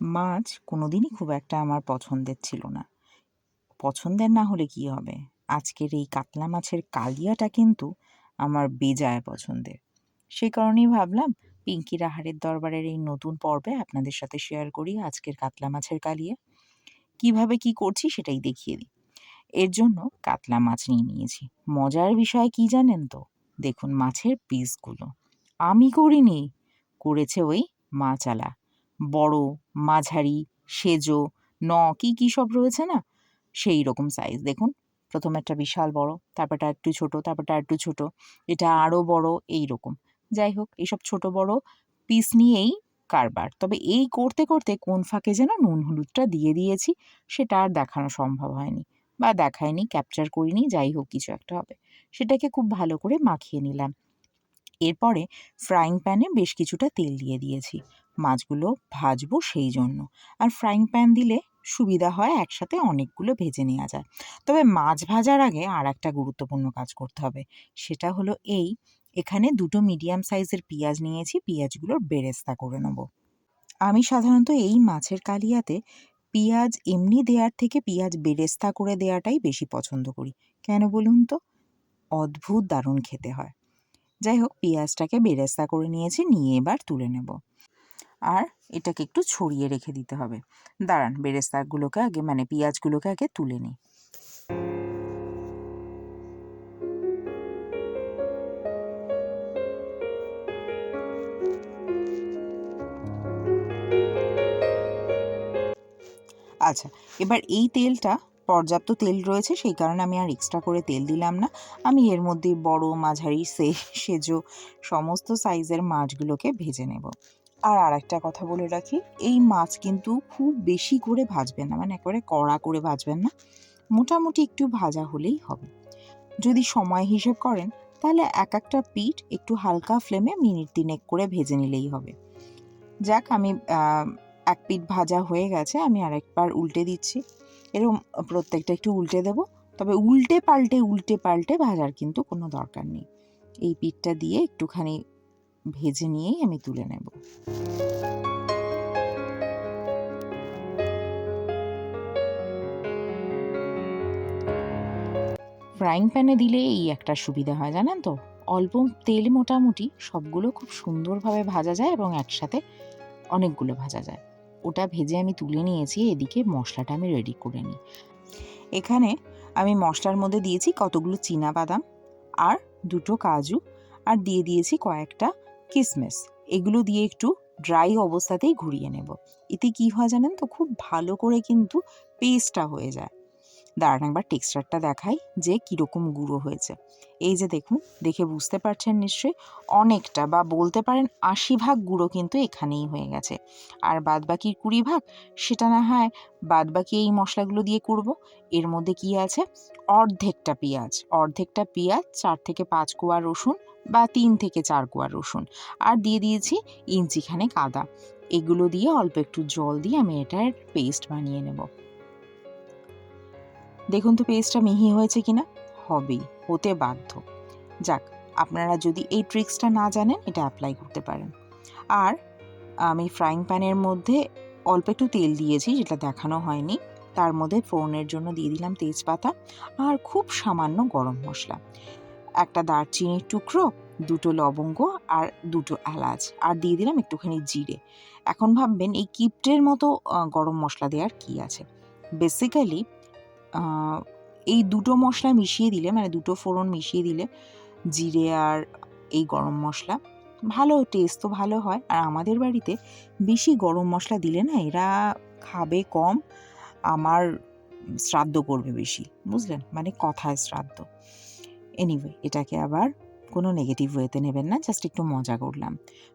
মাছ কোনোদিনই খুব একটা আমার পছন্দের ছিল না। পছন্দের না হলে কী হবে? আজকের এই কাতলা মাছের কালিয়াটা কিন্তু আমার বেজায় পছন্দের। সেই কারণেই ভাবলাম পিঙ্কি রাহারের দরবারের এই নতুন পর্বে আপনাদের সাথে শেয়ার করি আজকের কাতলা মাছের কালিয়া। কীভাবে কি করছি সেটাই দেখিয়ে দিই। এর জন্য কাতলা মাছ নিয়ে নিয়েছি। মজার বিষয় কি জানেন তো? দেখুন মাছের পিসগুলো আমি করিনি, করেছে ওই মাছালা। বড়, মাঝারি, সেজো, ন, কি, কী সব রয়েছে না? সেই রকম সাইজ দেখুন। প্রথম একটা বিশাল বড়, তারপরটা একটু ছোট, তারপরটা একটু ছোট, এটা আরও বড়, এই রকম। যাই হোক এইসব ছোট বড় পিস নিয়েই কারবার। তবে এই করতে করতে কোন ফাঁকে যেন নুন হলুদটা দিয়ে দিয়েছি, সেটা আর দেখানো সম্ভব হয়নি বা দেখায়নি ক্যাপচার করিনি, যাই হোক, কিছু একটা হবে। সেটাকে খুব ভালো করে মাখিয়ে নিলাম। এরপরে ফ্রাইং প্যানে বেশ কিছুটা তেল দিয়ে দিয়েছি। মাছগুলো ভাজবো সেই জন্য। আর ফ্রাইং প্যান দিলে সুবিধা হয় একসাথে অনেকগুলো ভেজে নেওয়া যায়। তবে মাছ ভাজার আগে আর একটা গুরুত্বপূর্ণ কাজ করতে হবে। সেটা হলো এই, এখানে দুটো মিডিয়াম সাইজের পেঁয়াজ নিয়েছি, পেঁয়াজগুলোর বেরেস্তা করে নেব। আমি সাধারণত এই মাছের কালিয়াতে পেঁয়াজ এমনি দেওয়ার থেকে পেঁয়াজ বেরেস্তা করে দেওয়াটাই বেশি পছন্দ করি। কেন বলুন তো? অদ্ভুত দারুণ খেতে হয়। যাই হোক, পেঁয়াজটাকে বেরেস্তা করে নিয়েছি, নিয়ে এবার তুলে নেব। আর এটাকে একটু ছড়িয়ে রেখে দিতে হবে। দাঁড়ান, বেরেস্তাগুলোকে আগে মানে পেঁয়াজগুলোকে আগে তুলে নিই। আচ্ছা এবার এই তেলটা, পর্যাপ্ত তেল রয়েছে, সেই কারণে আমি আর এক্সট্রা করে তেল দিলাম না। আমি এর মধ্যে বড়, মাঝারি, সে, সেজো সমস্ত সাইজের মাছগুলোকে ভেজে নেব। আর আরেকটা কথা বলে রাখি, এই মাছ কিন্তু খুব বেশি করে ভাজবেন না মানে একেবারে কড়া করে ভাজবেন না। মোটামুটি একটু ভাজা হলেই হবে। যদি সময় হিসেব করেন, তাহলে এক একটা পিঠ একটু হালকা ফ্লেমে মিনিট তিনেক করে ভেজে নিলেই হবে। যাক, আমি এক পিঠ ভাজা হয়ে গেছে, আমি আরেকবার উল্টে দিচ্ছি। এরকম প্রত্যেকটা একটু উল্টে দেব, তবে উল্টে পাল্টে উল্টে পাল্টে ভাজার কিন্তু কোনো দরকার নেই। এই পিঠটা দিয়ে একটুখানি ভেজে নিয়েই আমি তুলে নেব। ফ্রাইং প্যানে দিলে এই একটা সুবিধা হয়, জানেন তো? অল্প তেল মোটামুটি সবগুলো খুব সুন্দরভাবে ভাজা যায় এবং একসাথে অনেকগুলো ভাজা যায়। ওটা ভেজে আমি তুলে নিয়েছি, এদিকে মশলাটা আমি রেডি করে নিই। এখানে আমি মশলার মধ্যে দিয়েছি কতগুলো চীনা বাদাম আর দুটো কাজু, আর দিয়ে দিয়েছি কয়েকটা কিসমিস। এগুলো দিয়ে একটু ড্রাই অবস্থাতেই ঘুরিয়ে নেব। এতে কি হয় জানেন তো, খুব ভালো করে কিন্তু পেস্টটা হয়ে যায়। দাঁড়ান একবার টেক্সচারটা দেখাই যে কীরকম গুঁড়ো হয়েছে। এই যে দেখুন, দেখে বুঝতে পারছেন নিশ্চয়ই? অনেকটা বা বলতে পারেন আশি ভাগ গুঁড়ো কিন্তু এখানেই হয়ে গেছে। আর বাদ বাকি কুড়ি ভাগ, সেটা না হয় বাদ বাকি এই মশলাগুলো দিয়ে করব। এর মধ্যে কি আছে? অর্ধেকটা পেঁয়াজ। অর্ধেকটা পেঁয়াজ, চার থেকে পাঁচ কোয়া রসুন বা তিন থেকে চার কোয়া রসুন। আর দিয়ে দিয়েছি ইঞ্চিখানেক আদা। এগুলো দিয়ে অল্প একটু জল দিয়ে আমি এটার পেস্ট বানিয়ে নেব। দেখুন তো পেস্টটা মিহি হয়েছে কিনা? হবেই, হতে বাধ্য। যাক, আপনারা যদি এই ট্রিক্সটা না জানেন, এটা অ্যাপ্লাই করতে পারেন। আর আমি ফ্রাইং প্যানের মধ্যে অল্প একটু তেল দিয়েছি, যেটা দেখানো হয়নি। তার মধ্যে ফোড়নের জন্য দিয়ে দিলাম তেজপাতা আর খুব সামান্য গরম মশলা। একটা দারচিনির টুকরো, দুটো লবঙ্গ আর দুটো এলাচ। আর দিয়ে দিলাম একটুখানি জিরে। এখন ভাববেন এই কিপটের মতো গরম মশলা দেওয়ার কি আছে? বেসিক্যালি এই দুটো মশলা মিশিয়ে দিলে মানে দুটো ফোড়ন মিশিয়ে দিলে, জিরে আর এই গরম মশলা ভালো টেস্ট তো ভালো হয়। আর আমাদের বাড়িতে বেশি গরম মশলা দিলে না, এরা খাবে কম, আমার শ্রাদ্ধ করবে বেশি। বুঝলেন? মানে কথায় শ্রাদ্ধ। এনিওয়ে এটাকে আবার কোনো নেগেটিভ ওয়েতে নেবেন না জাস্ট একটু মজা করলাম।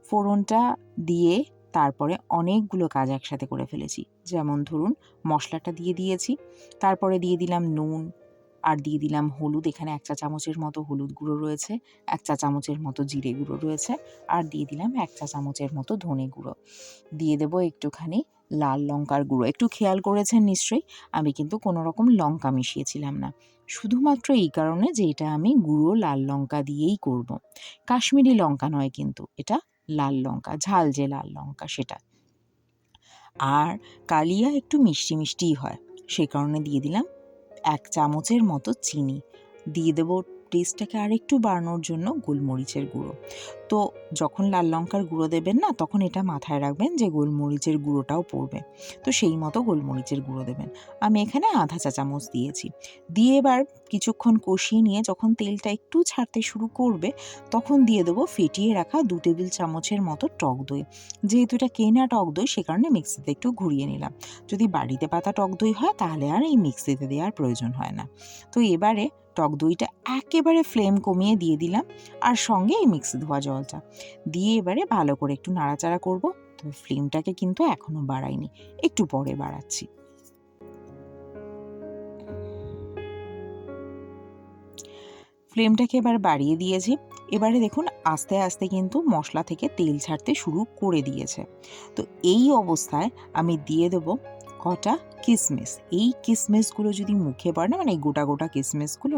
ফোড়নটা দিয়ে তারপরে অনেকগুলো কাজ একসাথে করে ফেলেছি। যেমন ধরুন, মশলাটা দিয়ে দিয়েছি, তারপরে দিয়ে দিলাম নুন, আর দিয়ে দিলাম হলুদ, এখানে এক চা চামচের মতো হলুদ গুঁড়ো রয়েছে, এক চা চামচের মতো জিরে গুঁড়ো রয়েছে, আর দিয়ে দিলাম এক চা চামচের মতো ধনে গুঁড়ো। দিয়ে দেবো একটুখানি লাল লঙ্কার গুঁড়ো। একটু খেয়াল করেছেন নিশ্চয়ই, আমি কিন্তু কোনো রকম লঙ্কা মিশিয়েছিলাম না। শুধুমাত্র এই কারণে যে এটা আমি গুঁড়ো লাল লঙ্কা দিয়েই করব। কাশ্মীরি লঙ্কা নয় কিন্তু, এটা লাল লঙ্কা, ঝাল যে লাল লঙ্কা সেটা আর কালিয়া একটু মিষ্টি মিষ্টিই হয়, সে কারণে দিয়ে দিলাম এক চামচের মতো চিনি দিয়ে দেবো টেস্টটাকে আরেকটু বাড়ানোর জন্য গোলমরিচের গুঁড়ো। তো যখন লাল লঙ্কার গুঁড়ো দেবেন না, তখন এটা মাথায় রাখবেন যে গোলমরিচের গুঁড়োটাও পড়বে। তো সেই মতো গোলমরিচের গুঁড়ো দেবেন। আমি এখানে আধা চা চামচ দিয়েছি। দিয়ে এবার কিছুক্ষণ কষিয়ে নিয়ে যখন তেলটা একটু ছাড়তে শুরু করবে, তখন দিয়ে দেবো ফেটিয়ে রাখা দু টেবিল চামচের মতো টক দই। যেহেতু এটা কেনা টক দই, সে কারণে মিক্সিতে একটু ঘুরিয়ে নিলাম। যদি বাড়িতে পাতা টক দই হয়, তাহলে আর এই মিক্সিতে দেওয়ার প্রয়োজন হয় না। তো এবারে টক দইটা একেবারে ফ্লেম কমিয়ে দিয়ে দিলাম আর সঙ্গে এই মিক্সি ধোয়া জলটা। দিয়ে এবারে ভালো করে একটু নাড়াচাড়া করব। তো ফ্লেমটাকে কিন্তু এখনও বাড়াইনি, একটু পরে বাড়াচ্ছি। ফ্লেমটাকে এবার বাড়িয়ে দিয়েছি। এবারে দেখুন, আস্তে আস্তে কিন্তু মশলা থেকে তেল ছাড়তে শুরু করে দিয়েছে। তো এই অবস্থায় আমি দিয়ে দেব কটা কিসমিস? এই কিসমিসগুলো যদি মুখে পড়ে না মানে এই গোটা গোটা কিসমিসগুলো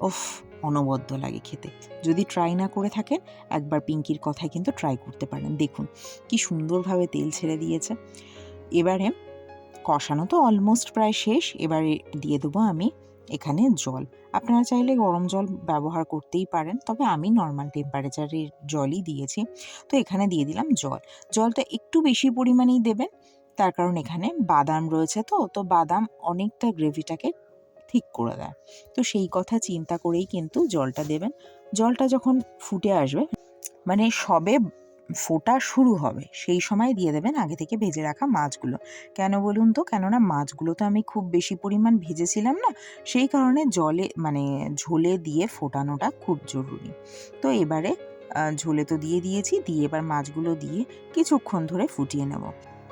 ওফ অনবদ্য লাগে খেতে। যদি ট্রাই না করে থাকেন, একবার পিঙ্কির কথায় কিন্তু ট্রাই করতে পারেন। দেখুন, কি সুন্দরভাবে তেল ছেড়ে দিয়েছে। এবারে কষানো তো অলমোস্ট প্রায় শেষ, এবারে দিয়ে দেবো আমি এখানে জল। আপনারা চাইলে গরম জল ব্যবহার করতেই পারেন, তবে আমি নর্মাল টেম্পারেচারের জলই দিয়েছি। তো এখানে দিয়ে দিলাম জল। জলটা একটু বেশি পরিমাণেই দেবেন। তার কারণ এখানে বাদাম রয়েছে তো তো বাদাম অনেকটা গ্রেভিটাকে ঠিক করে দেয়। তো সেই কথা চিন্তা করেই কিন্তু জলটা দেবেন। জলটা যখন ফুটে আসবে মানে সবে ফোটা শুরু হবে, সেই সময় দিয়ে দেবেন আগে থেকে ভেজে রাখা মাছগুলো। কেন বলুন তো? কেননা মাছগুলো তো আমি খুব বেশি পরিমাণ ভেজেছিলাম না, সেই কারণে জলে মানে ঝোলে দিয়ে ফোটানোটা খুব জরুরি। তো এবারে ঝোলে তো দিয়ে দিয়েছি, দিয়ে এবার মাছগুলো দিয়ে কিছুক্ষণ ধরে ফুটিয়ে নেব।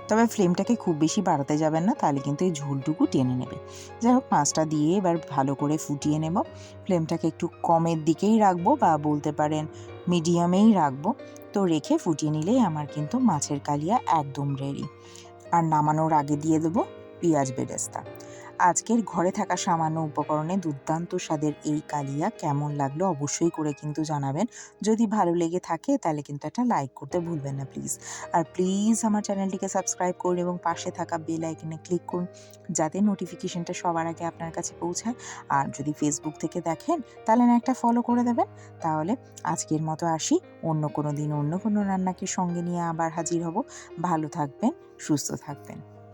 তবে ফ্লেমটাকে খুব বেশি বাড়াতে যাবেন না, তাহলে কিন্তু এই ঝোলটুকু টেনে নেবে। যাই হোক, মাছটা দিয়ে এবার ভালো করে ফুটিয়ে নেব। ফ্লেমটাকে একটু কমের দিকেই রাখব বা বলতে পারেন মিডিয়ামেই রাখব। তো রেখে ফুটিয়ে নিলেই আমার কিন্তু মাছের কালিয়া একদম রেডি আর নামানোর আগে দিয়ে দেবো পেঁয়াজ বেরেস্তা। আজকের ঘরে থাকা সামান্য উপকরণে দুর্দান্ত স্বাদের এই কালিয়া কেমন লাগল অবশ্যই করে কিন্তু জানাবেন। যদি ভালো লেগে থাকে তাহলে কিন্তু একটা লাইক করতে ভুলবেন না প্লিজ আর প্লিজ আমার চ্যানেলটিকে সাবস্ক্রাইব করুন এবং পাশে থাকা বেল আইকনে ক্লিক করুন যাতে নোটিফিকেশনটা সবার আগে আপনার কাছে পৌঁছায়। আর যদি ফেসবুক থেকে দেখেন তাহলে না একটা ফলো করে দেবেন। তাহলে আজকের মতো আসি। অন্য কোনো দিন অন্য কোনো রান্নাকে সঙ্গে নিয়ে আবার হাজির হব। ভালো থাকবেন, সুস্থ থাকবেন।